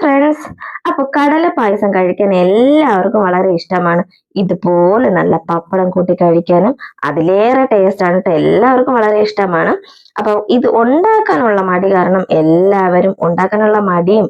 Friends അപ്പൊ കടല പായസം കഴിക്കാൻ എല്ലാവർക്കും വളരെ ഇഷ്ടമാണ്. ഇതുപോലെ നല്ല പപ്പടം കൂട്ടി കഴിക്കാനും അതിലേറെ ടേസ്റ്റ് ആണ് എല്ലാവർക്കും വളരെ ഇഷ്ടമാണ്. അപ്പൊ ഇത് ഉണ്ടാക്കാനുള്ള മടി കാരണം എല്ലാവരും ഉണ്ടാക്കാനുള്ള മടിയും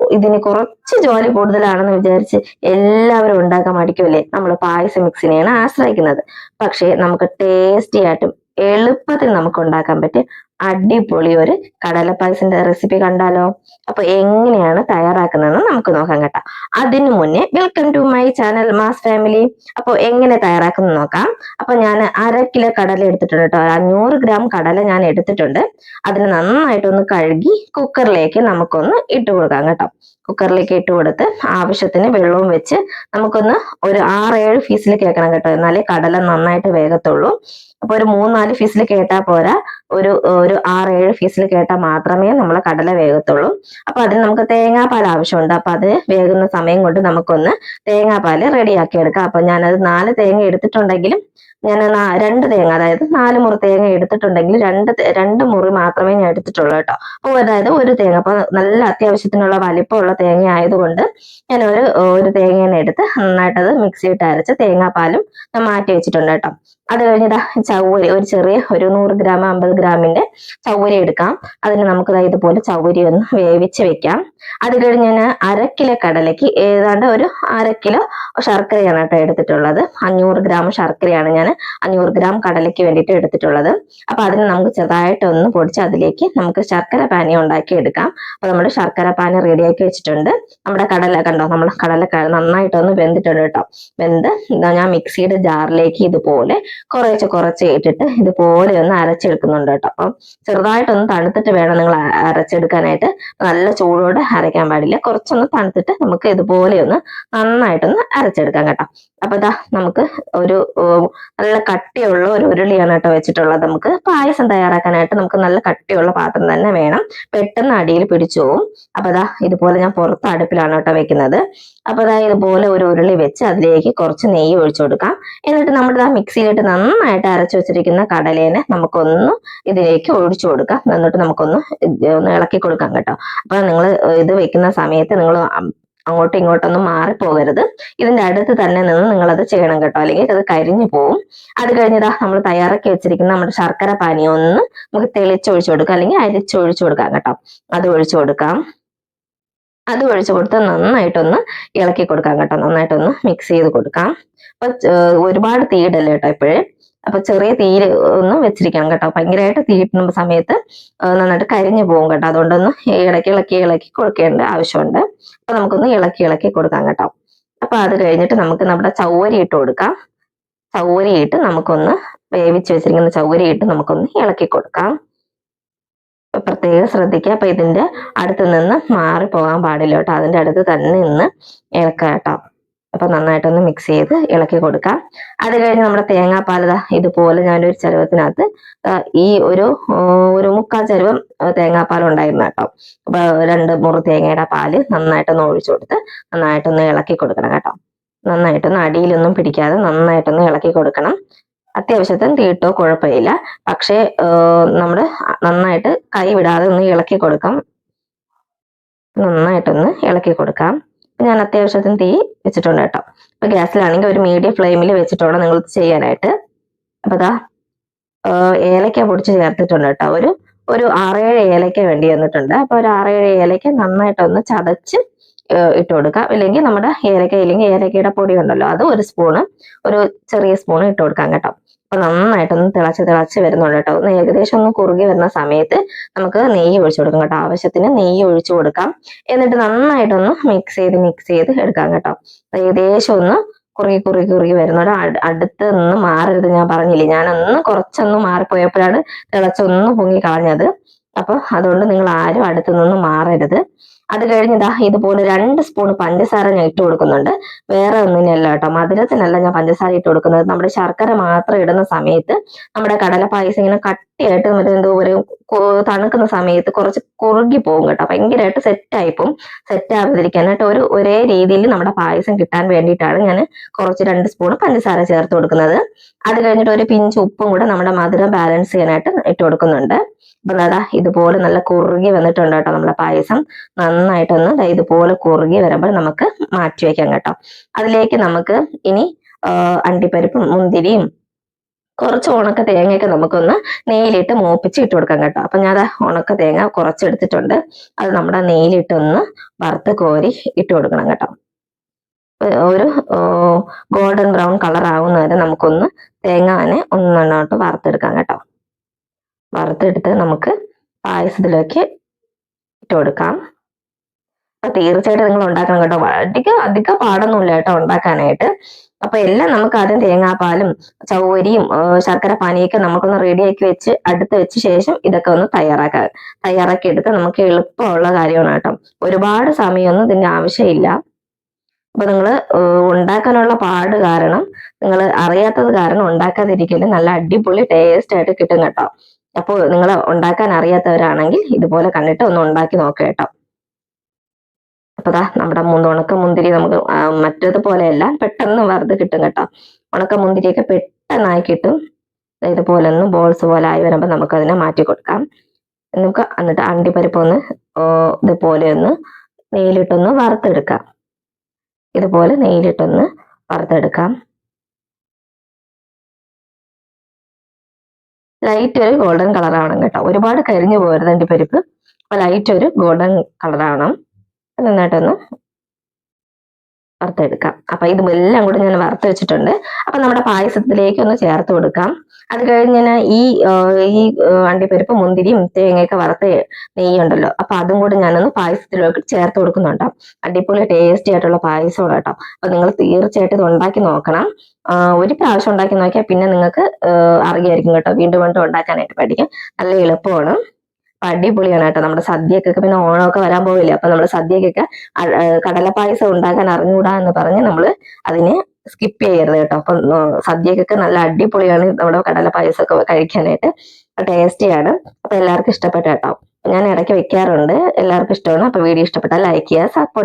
ഇതിന് കുറച്ച് ജോലി കൂടുതലാണെന്ന് വിചാരിച്ച് എല്ലാവരും ഉണ്ടാക്കാൻ മടിക്കുമല്ലേ നമ്മൾ പായസ മിക്സിനെയാണ് ആശ്രയിക്കുന്നത്. പക്ഷേ നമുക്ക് ടേസ്റ്റി ആയിട്ടും എളുപ്പത്തിൽ നമുക്ക് ഉണ്ടാക്കാൻ പറ്റിയ അടിപൊളി ഒരു കടല പായസിന്റെ റെസിപ്പി കണ്ടാലോ? അപ്പൊ എങ്ങനെയാണ് തയ്യാറാക്കുന്നതെന്ന് നമുക്ക് നോക്കാം കേട്ടോ. അതിനു മുന്നേ welcome to my channel mass family അപ്പോൾ എങ്ങനെ തയ്യാറാക്കുന്നത് നോക്കാം. അപ്പൊ ഞാൻ അര കിലോ കടല എടുത്തിട്ടുണ്ട് കേട്ടോ. അഞ്ഞൂറ് ഗ്രാം കടല ഞാൻ എടുത്തിട്ടുണ്ട്. അതിന് നന്നായിട്ടൊന്ന് കഴുകി കുക്കറിലേക്ക് നമുക്കൊന്ന് ഇട്ട് കൊടുക്കാം കേട്ടോ. കുക്കറിലേക്ക് ഇട്ട് കൊടുത്ത് ആവശ്യത്തിന് വെള്ളവും വെച്ച് നമുക്കൊന്ന് ഒരു ആറേഴ് ഫീസിൽ കേൾക്കണം കേട്ടോ. എന്നാലേ കടല നന്നായിട്ട് വേഗത്തുള്ളൂ അപ്പൊ ഒരു മൂന്നാൽ ഫീസിൽ കേട്ടാൽ പോരാ. ഒരു ഒരു ആറ് ഏഴ് ഫീസിൽ കേട്ടാൽ മാത്രമേ നമ്മൾ കടല വേകത്തുള്ളൂ. അപ്പൊ അതിന് നമുക്ക് തേങ്ങാപ്പാൽ ആവശ്യമുണ്ട്. അപ്പൊ അത് വേകുന്ന സമയം കൊണ്ട് നമുക്കൊന്ന് തേങ്ങാപ്പാൽ റെഡിയാക്കി എടുക്കാം. അപ്പൊ ഞാനത് നാല് തേങ്ങ എടുത്തിട്ടുണ്ടെങ്കിലും ഞാൻ രണ്ട് തേങ്ങ അതായത് നാല് മുറി തേങ്ങ എടുത്തിട്ടുണ്ടെങ്കിൽ രണ്ട് രണ്ട് മുറി മാത്രമേ ഞാൻ എടുത്തിട്ടുള്ളൂ കേട്ടോ. അപ്പോൾ അതായത് ഒരു തേങ്ങ അപ്പൊ നല്ല അത്യാവശ്യത്തിനുള്ള വലിപ്പമുള്ള തേങ്ങ ആയതുകൊണ്ട് ഞാൻ ഒരു ഒരു തേങ്ങ എടുത്ത് നന്നായിട്ടത് മിക്സിയിട്ട് അരച്ച് തേങ്ങാപ്പാലും മാറ്റി വെച്ചിട്ടുണ്ട് കേട്ടോ. അത് കഴിഞ്ഞിട്ട് ചവ്വരി ഒരു ചെറിയ ഒരു നൂറ് ഗ്രാം അമ്പത് ഗ്രാമിന്റെ ചവ്വരി എടുക്കാം. അതിന് നമുക്ക് ഇതുപോലെ ചവ്വരി ഒന്ന് വേവിച്ച് വെക്കാം. അത് കഴിഞ്ഞ് ഞാൻ അര കിലോ കടലയ്ക്ക് ഏതാണ്ട് ഒരു അര കിലോ ശർക്കരയാണ് കേട്ടോ എടുത്തിട്ടുള്ളത്. അഞ്ഞൂറ് ഗ്രാം ശർക്കരയാണ് ഞാൻ അഞ്ഞൂറ് ഗ്രാം കടലയ്ക്ക് വേണ്ടിയിട്ട് എടുത്തിട്ടുള്ളത്. അപ്പൊ അതിന് നമുക്ക് ചെറുതായിട്ട് ഒന്ന് പൊടിച്ച് അതിലേക്ക് നമുക്ക് ശർക്കര പാനി ഉണ്ടാക്കി എടുക്കാം. അപ്പൊ നമ്മുടെ ശർക്കര പാനി റെഡിയാക്കി വെച്ചിട്ടുണ്ട്. നമ്മുടെ കടല കണ്ടോ? നമ്മുടെ കടല നന്നായിട്ടൊന്ന് വെന്തിട്ടുണ്ട് കേട്ടോ. വെന്ത് ഞാൻ മിക്സിയുടെ ജാറിലേക്ക് ഇതുപോലെ കുറേശ്ശെ കുറച്ച് ഇട്ടിട്ട് ഇതുപോലെ ഒന്ന് അരച്ചെടുക്കുന്നുണ്ട് കേട്ടോ. അപ്പം ചെറുതായിട്ടൊന്ന് തണുത്തിട്ട് വേണം നിങ്ങൾ അരച്ചെടുക്കാനായിട്ട്. നല്ല ചൂടോടെ അരയ്ക്കാൻ പാടില്ല. കുറച്ചൊന്ന് തണുത്തിട്ട് നമുക്ക് ഇതുപോലെ ഒന്ന് നന്നായിട്ടൊന്ന് അരച്ചെടുക്കാം കേട്ടോ. അപ്പൊ ഇതാ നമുക്ക് ഒരു നല്ല കട്ടിയുള്ള ഒരു ഉരുളിയാണ് കേട്ടോ വെച്ചിട്ടുള്ളത്. നമുക്ക് പായസം തയ്യാറാക്കാനായിട്ട് നമുക്ക് നല്ല കട്ടിയുള്ള പാത്രം തന്നെ വേണം. പെട്ടെന്ന് അടിയിൽ പിടിച്ചു പോകും അപ്പൊ ഇതാ ഇതുപോലെ ഞാൻ പുറത്ത് അടുപ്പിലാണ് കേട്ടോ വെക്കുന്നത്. അപ്പൊ ഇതാ ഇതുപോലെ ഒരു ഉരുളി വെച്ച് അതിലേക്ക് കുറച്ച് നെയ്യ് ഒഴിച്ചു കൊടുക്കാം. എന്നിട്ട് നമ്മുടെ ആ മിക്സിയിലിട്ട് നന്നായിട്ട് അരച്ചു വെച്ചിരിക്കുന്ന കടലേനെ നമുക്കൊന്ന് ഇതിലേക്ക് ഒഴിച്ചു കൊടുക്കാം. എന്നിട്ട് നമുക്കൊന്ന് ഒന്ന് ഇളക്കി കൊടുക്കാം കേട്ടോ. അപ്പൊ നിങ്ങൾ ഇത് വെക്കുന്ന സമയത്ത് നിങ്ങൾ അങ്ങോട്ടും ഇങ്ങോട്ടൊന്നും മാറിപ്പോകരുത്. ഇതിന്റെ അടുത്ത് തന്നെ നിന്ന് നിങ്ങൾ അത് ചെയ്യണം കേട്ടോ. അല്ലെങ്കിൽ അത് കരിഞ്ഞു പോവും. അത് കഴിഞ്ഞിതാ നമ്മൾ തയ്യാറാക്കി വെച്ചിരിക്കുന്ന നമ്മുടെ ശർക്കര പാനി ഒന്ന് നമുക്ക് തെളിച്ചൊഴിച്ചു കൊടുക്കാം. അല്ലെങ്കിൽ അരിച്ചൊഴിച്ചു കൊടുക്കാം കേട്ടോ. അത് ഒഴിച്ചു കൊടുക്കാം. അത് ഒഴിച്ചു കൊടുത്ത് നന്നായിട്ടൊന്ന് ഇളക്കി കൊടുക്കാം കേട്ടോ. നന്നായിട്ടൊന്ന് മിക്സ് ചെയ്ത് കൊടുക്കാം. അപ്പൊ ഒരുപാട് തീയിടല്ലേ കേട്ടോ ഇപ്പോഴേ? അപ്പൊ ചെറിയ തീയിൽ ഒന്നും വെച്ചിരിക്കണം കേട്ടോ. ഭയങ്കരമായിട്ട് തീയിട്ടുന്ന സമയത്ത് നന്നായിട്ട് കരിഞ്ഞു പോകും കേട്ടോ. അതുകൊണ്ടൊന്ന് ഇളക്കി ഇളക്കി ഇളക്കി കൊടുക്കേണ്ട ആവശ്യമുണ്ട്. അപ്പൊ നമുക്കൊന്ന് ഇളക്കി ഇളക്കി കൊടുക്കാം കേട്ടോ. അപ്പൊ അത് കഴിഞ്ഞിട്ട് നമുക്ക് നമ്മുടെ ചൗവരി ഇട്ട് കൊടുക്കാം. ചൗവരി ഇട്ട് നമുക്കൊന്ന് വേവിച്ച് വെച്ചിരിക്കുന്ന ചൗവരി ഇട്ട് നമുക്കൊന്ന് ഇളക്കി കൊടുക്കാം. പ്രത്യേകം ശ്രദ്ധിക്കുക. അപ്പൊ ഇതിന്റെ അടുത്ത് നിന്ന് മാറി പോകാൻ പാടില്ല കേട്ടോ. അതിന്റെ അടുത്ത് തന്നെ നിന്ന് ഇളക്കാം കേട്ടോ. അപ്പൊ നന്നായിട്ടൊന്ന് മിക്സ് ചെയ്ത് ഇളക്കി കൊടുക്കാം. അത് കഴിഞ്ഞ് നമ്മുടെ തേങ്ങാപ്പാൽ ദാ ഇതുപോലെ ഞാനൊരു ചരുവത്തിനകത്ത് ഈ ഒരു ഒരു മുക്കാൽ ചരുവം തേങ്ങാപ്പാൽ ഉണ്ടായിരുന്നു കേട്ടോ. അപ്പൊ രണ്ട് മുറി തേങ്ങയുടെ പാൽ നന്നായിട്ടൊന്ന് ഒഴിച്ചു കൊടുത്ത് നന്നായിട്ടൊന്ന് ഇളക്കി കൊടുക്കണം കേട്ടോ. നന്നായിട്ടൊന്ന് അടിയിലൊന്നും പിടിക്കാതെ നന്നായിട്ടൊന്ന് ഇളക്കി കൊടുക്കണം. അത്യാവശ്യത്തിന് തീട്ടോ കുഴപ്പമില്ല. പക്ഷേ നമ്മൾ നന്നായിട്ട് കൈ വിടാതെ ഒന്ന് ഇളക്കി കൊടുക്കാം. നന്നായിട്ടൊന്ന് ഇളക്കി കൊടുക്കാം. ഞാൻ അത്യാവശ്യത്തിന് തീ വെച്ചിട്ടുണ്ട് കേട്ടോ. അപ്പൊ ഗ്യാസിലാണെങ്കിൽ ഒരു മീഡിയം ഫ്ലെയിമിൽ വെച്ചിട്ടോണം നിങ്ങൾ ചെയ്യാനായിട്ട്. അപ്പൊ അതാ ഏലക്ക പൊടിച്ച് ചേർത്തിട്ടുണ്ട് കേട്ടോ. ഒരു ഒരു ആറേഴ് ഏലക്ക വേണ്ടി വന്നിട്ടുണ്ട്. അപ്പൊ ഒരു ആറേഴ് ഏലക്ക നന്നായിട്ടൊന്ന് ചതച്ച് ഇട്ട് കൊടുക്കാം. ഇല്ലെങ്കിൽ നമ്മുടെ ഏലക്ക ഇല്ലെങ്കിൽ ഏലക്കയുടെ പൊടി ഉണ്ടല്ലോ അത് ഒരു സ്പൂണ് ഒരു ചെറിയ സ്പൂൺ ഇട്ട് കൊടുക്കാം കേട്ടോ. അപ്പൊ നന്നായിട്ടൊന്ന് തിളച്ച് തിളച്ച് വരുന്നുണ്ട് കേട്ടോ. ഒന്ന് ഏകദേശം ഒന്ന് കുറുകി വരുന്ന സമയത്ത് നമുക്ക് നെയ്യ് ഒഴിച്ചു കൊടുക്കാം കേട്ടോ. ആവശ്യത്തിന് നെയ്യ് ഒഴിച്ചു കൊടുക്കാം. എന്നിട്ട് നന്നായിട്ടൊന്ന് മിക്സ് ചെയ്ത് മിക്സ് ചെയ്ത് എടുക്കാം കേട്ടോ. ഏകദേശം ഒന്ന് കുറുകി കുറുകി കുറുകി വരുന്നുണ്ട്. അട് അടുത്ത് നിന്ന് മാറരുത് ഞാൻ പറഞ്ഞില്ലേ. ഞാനൊന്ന് കുറച്ചൊന്ന് മാറിപ്പോയപ്പോഴാണ് തിളച്ചൊന്ന് പൊങ്ങി കളഞ്ഞത്. അപ്പൊ അതുകൊണ്ട് നിങ്ങൾ ആരും അടുത്ത് നിന്ന് മാറരുത്. അത് കഴിഞ്ഞിതാ ഇതുപോലെ രണ്ട് സ്പൂൺ പഞ്ചസാര ഞാൻ ഇട്ട് കൊടുക്കുന്നുണ്ട്. വേറെ ഒന്നിനല്ല കേട്ടോ. മധുരത്തിനല്ല ഞാൻ പഞ്ചസാര ഇട്ട് കൊടുക്കുന്നത്. നമ്മുടെ ശർക്കര മാത്രം ഇടുന്ന സമയത്ത് നമ്മുടെ കടല പായസം ഇങ്ങനെ കട്ടിയായിട്ട് മറ്റേ എന്തോ ഒരു തണുക്കുന്ന സമയത്ത് കുറച്ച് കുറുകി പോകും കേട്ടോ. ഭയങ്കരമായിട്ട് സെറ്റ് ആയിപ്പോവും സെറ്റ് ആവാതിരിക്കാനായിട്ട് ഒരു ഒരേ രീതിയിൽ നമ്മുടെ പായസം കിട്ടാൻ വേണ്ടിയിട്ടാണ് ഞാൻ കുറച്ച് രണ്ട് സ്പൂൺ പഞ്ചസാര ചേർത്ത് കൊടുക്കുന്നത്. അത് കഴിഞ്ഞിട്ട് ഒരു പിഞ്ച് ഉപ്പും കൂടെ നമ്മുടെ മധുരം ബാലൻസ് ചെയ്യാനായിട്ട് ഇട്ട് കൊടുക്കുന്നുണ്ട്. അപ്പൊ ദാ ഇതുപോലെ നല്ല കുറുകി വന്നിട്ടുണ്ട് കേട്ടോ നമ്മുടെ പായസം. നന്നായിട്ടൊന്ന് ഇതുപോലെ കുറുകി വരുമ്പോൾ നമുക്ക് മാറ്റി വെക്കാം കേട്ടോ. അതിലേക്ക് നമുക്ക് ഇനി അണ്ടിപ്പരിപ്പും മുന്തിരിയും കുറച്ച് ഉണക്ക തേങ്ങയൊക്കെ നമുക്കൊന്ന് നെയ്യിലിട്ട് മൂപ്പിച്ച് ഇട്ട് കൊടുക്കാം കേട്ടോ. അപ്പൊ ഞാൻ ഉണക്ക തേങ്ങ കുറച്ചെടുത്തിട്ടുണ്ട്. അത് നമ്മുടെ നെയ്യിലിട്ടൊന്ന് വറുത്ത് കോരി ഇട്ട് കൊടുക്കണം കേട്ടോ. ഒരു ഗോൾഡൻ ബ്രൗൺ കളർ ആവുന്നവരെ നമുക്കൊന്ന് തേങ്ങാനെ ഒന്നെണ്ണോട്ട് വറുത്തെടുക്കാം കേട്ടോ. വറുത്തെടുത്ത് നമുക്ക് പായസത്തിലേക്ക് ഇട്ട് കൊടുക്കാം. തീർച്ചയായിട്ടും നിങ്ങൾ ഉണ്ടാക്കണം കേട്ടോ. അധികം അധികം പാടൊന്നുമില്ല കേട്ടോ ഉണ്ടാക്കാനായിട്ട്. അപ്പൊ എല്ലാം നമുക്ക് ആദ്യം തേങ്ങാപ്പാലും ചവരിയും ശർക്കര പാനിയൊക്കെ നമുക്കൊന്ന് റെഡിയാക്കി വെച്ച് അടുത്ത് വെച്ച ശേഷം ഇതൊക്കെ ഒന്ന് തയ്യാറാക്കാം തയ്യാറാക്കി എടുത്ത് നമുക്ക് എളുപ്പമുള്ള കാര്യമാണ് കേട്ടോ. ഒരുപാട് സമയമൊന്നും ഇതിന്റെ ആവശ്യമില്ല. അപ്പൊ നിങ്ങൾ ഉണ്ടാക്കാനുള്ള പാട് കാരണം നിങ്ങൾ അറിയാത്തത് കാരണം ഉണ്ടാക്കാതിരിക്കൽ നല്ല അടിപൊളി ടേസ്റ്റ് ആയിട്ട് കിട്ടും കേട്ടോ. അപ്പോൾ നിങ്ങൾ ഉണ്ടാക്കാൻ അറിയാത്തവരാണെങ്കിൽ ഇതുപോലെ കണ്ടിട്ട് ഒന്ന് ഉണ്ടാക്കി നോക്കാം കേട്ടോ. അപ്പൊ ദാ നമ്മുടെ ഉണക്ക മുന്തിരി നമുക്ക് മറ്റേത് പോലെയല്ല പെട്ടെന്ന് വറുത് കിട്ടും കേട്ടോ. ഉണക്ക മുന്തിരിയൊക്കെ പെട്ടെന്നായി കിട്ടും. ഇതുപോലെ ഒന്ന് ബോൾസ് പോലെ ആയി വരുമ്പോൾ നമുക്ക് അതിനെ മാറ്റി കൊടുക്കാം. നമുക്ക് എന്നിട്ട് അണ്ടിപ്പരിപ്പ് ഒന്ന് ഇതുപോലെ ഒന്ന് നെയ്യിലിട്ടൊന്ന് വറുത്തെടുക്കാം. ഇതുപോലെ നെയ്യിലിട്ടൊന്ന് വറുത്തെടുക്കാം. ലൈറ്റ് ഒരു ഗോൾഡൻ കളർ ആവണം കേട്ടോ. ഒരുപാട് കരിഞ്ഞു പോകരുത് അണ്ടിപ്പരിപ്പ്. അപ്പൊ ലൈറ്റ് ഒരു ഗോൾഡൻ അത് നന്നായിട്ടൊന്ന് വറുത്തെടുക്കാം. അപ്പൊ ഇത് എല്ലാം കൂടി ഞാൻ വറുത്ത് വെച്ചിട്ടുണ്ട്. അപ്പൊ നമ്മുടെ പായസത്തിലേക്ക് ഒന്ന് ചേർത്ത് കൊടുക്കാം. അത് കഴിഞ്ഞ് ഞാൻ ഈ ഈ അണ്ടിപ്പരിപ്പ് മുന്തിരിയും തേങ്ങയൊക്കെ വറുത്ത് നെയ്യുണ്ടല്ലോ അപ്പൊ അതും കൂടി ഞാനൊന്ന് പായസത്തിലേക്ക് ചേർത്ത് കൊടുക്കുന്നുണ്ട്. അടിപൊളി ടേസ്റ്റി ആയിട്ടുള്ള പായസമാണ് കേട്ടോ. അപ്പൊ നിങ്ങൾ തീർച്ചയായിട്ടും ഇത് ഉണ്ടാക്കി നോക്കണം. ഒരു പ്രാവശ്യം ഉണ്ടാക്കി നോക്കിയാൽ പിന്നെ നിങ്ങൾക്ക് അറിയായിരിക്കും കേട്ടോ. വീണ്ടും വീണ്ടും ഉണ്ടാക്കാനായിട്ട് പഠിക്കാം നല്ല എളുപ്പമാണ്. അടിപൊളിയാണ് കേട്ടോ നമ്മുടെ സദ്യക്കൊക്കെ പിന്നെ ഓണമൊക്കെ വരാൻ പോവില്ലേ? അപ്പൊ നമ്മുടെ സദ്യക്കൊക്കെ കടലപ്പായസം ഉണ്ടാക്കാൻ അറിഞ്ഞുകൂടാ എന്ന് പറഞ്ഞ് നമ്മൾ അതിനെ സ്കിപ്പ് ചെയ്യരുത് കേട്ടോ. അപ്പൊ സദ്യക്കൊക്കെ നല്ല അടിപൊളിയാണ് നമ്മുടെ കടലപ്പായസമൊക്കെ കഴിക്കാനായിട്ട്. ടേസ്റ്റിയാണ് അപ്പൊ എല്ലാവർക്കും ഇഷ്ടപ്പെട്ട കേട്ടോ. ഞാൻ ഇടയ്ക്ക് വെക്കാറുണ്ട്. എല്ലാവർക്കും ഇഷ്ടമാണ്. അപ്പൊ വീഡിയോ ഇഷ്ടപ്പെട്ടാൽ ലൈക്ക് ചെയ്യുക സപ്പോർട്ട്